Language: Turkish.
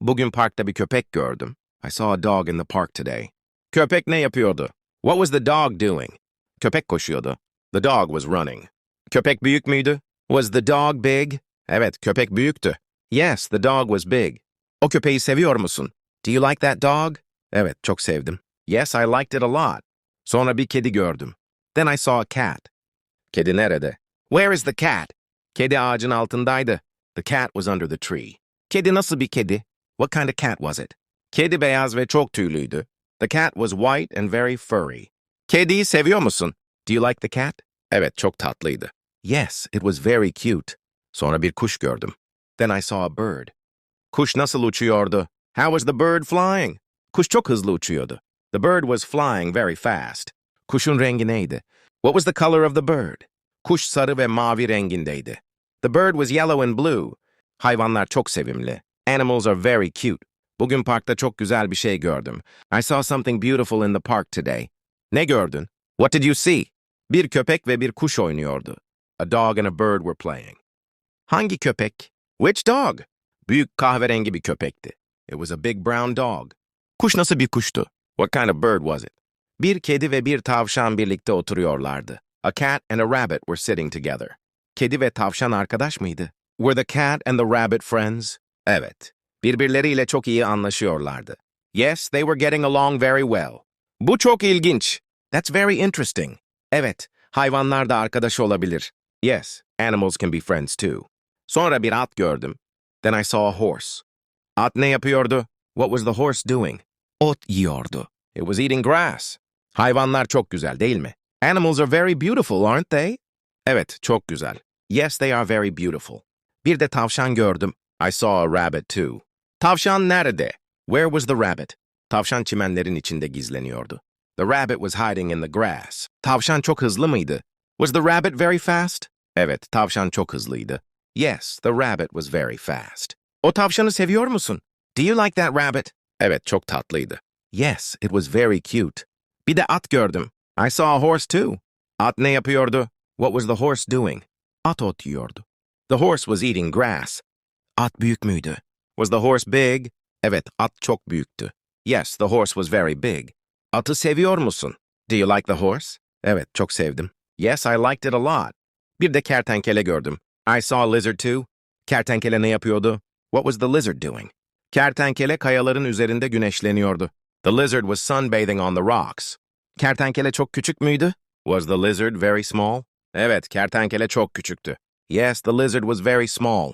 Bugün parkta bir köpek gördüm. I saw a dog in the park today. Köpek ne yapıyordu? What was the dog doing? Köpek koşuyordu. The dog was running. Köpek büyük müydü? Was the dog big? Evet, köpek büyüktü. Yes, the dog was big. O köpeği seviyor musun? Do you like that dog? Evet, çok sevdim. Yes, I liked it a lot. Sonra bir kedi gördüm. Then I saw a cat. Kedi nerede? Where is the cat? Kedi ağacın altındaydı. The cat was under the tree. Kedi nasıl bir kedi? What kind of cat was it? Kedi beyaz ve çok tüylüydü. The cat was white and very furry. Kediyi seviyor musun? Do you like the cat? Evet, çok tatlıydı. Yes, it was very cute. Sonra bir kuş gördüm. Then I saw a bird. Kuş nasıl uçuyordu? How was the bird flying? Kuş çok hızlı uçuyordu. The bird was flying very fast. Kuşun rengi neydi? What was the color of the bird? Kuş sarı ve mavi rengindeydi. The bird was yellow and blue. Hayvanlar çok sevimli. Animals are very cute. Bugün parkta çok güzel bir şey gördüm. I saw something beautiful in the park today. Ne gördün? What did you see? Bir köpek ve bir kuş oynuyordu. A dog and a bird were playing. Hangi köpek? Which dog? Büyük kahverengi bir köpekti. It was a big brown dog. Kuş nasıl bir kuştu? What kind of bird was it? Bir kedi ve bir tavşan birlikte oturuyorlardı. A cat and a rabbit were sitting together. Kedi ve tavşan arkadaş mıydı? Were the cat and the rabbit friends? Evet. Birbirleriyle çok iyi anlaşıyorlardı. Yes, they were getting along very well. Bu çok ilginç. That's very interesting. Evet, hayvanlar da arkadaş olabilir. Yes, animals can be friends too. Sonra bir at gördüm. Then I saw a horse. At ne yapıyordu? What was the horse doing? Ot yiyordu. It was eating grass. Hayvanlar çok güzel değil mi? Animals are very beautiful, aren't they? Evet, çok güzel. Yes, they are very beautiful. Bir de tavşan gördüm. I saw a rabbit too. Tavşan nerede? Where was the rabbit? Tavşan çimenlerin içinde gizleniyordu. The rabbit was hiding in the grass. Tavşan çok hızlı mıydı? Was the rabbit very fast? Evet, tavşan çok hızlıydı. Yes, the rabbit was very fast. O tavşanı seviyor musun? Do you like that rabbit? Evet, çok tatlıydı. Yes, it was very cute. Bir de at gördüm. I saw a horse too. At ne yapıyordu? What was the horse doing? At ot yiyordu. The horse was eating grass. At büyük müydü? Was the horse big? Evet, at çok büyüktü. Yes, the horse was very big. Atı seviyor musun? Do you like the horse? Evet, çok sevdim. Yes, I liked it a lot. Bir de kertenkele gördüm. I saw a lizard too. Kertenkele ne yapıyordu? What was the lizard doing? Kertenkele kayaların üzerinde güneşleniyordu. The lizard was sunbathing on the rocks. Kertenkele çok küçük müydü? Was the lizard very small? Evet, kertenkele çok küçüktü. Yes, the lizard was very small.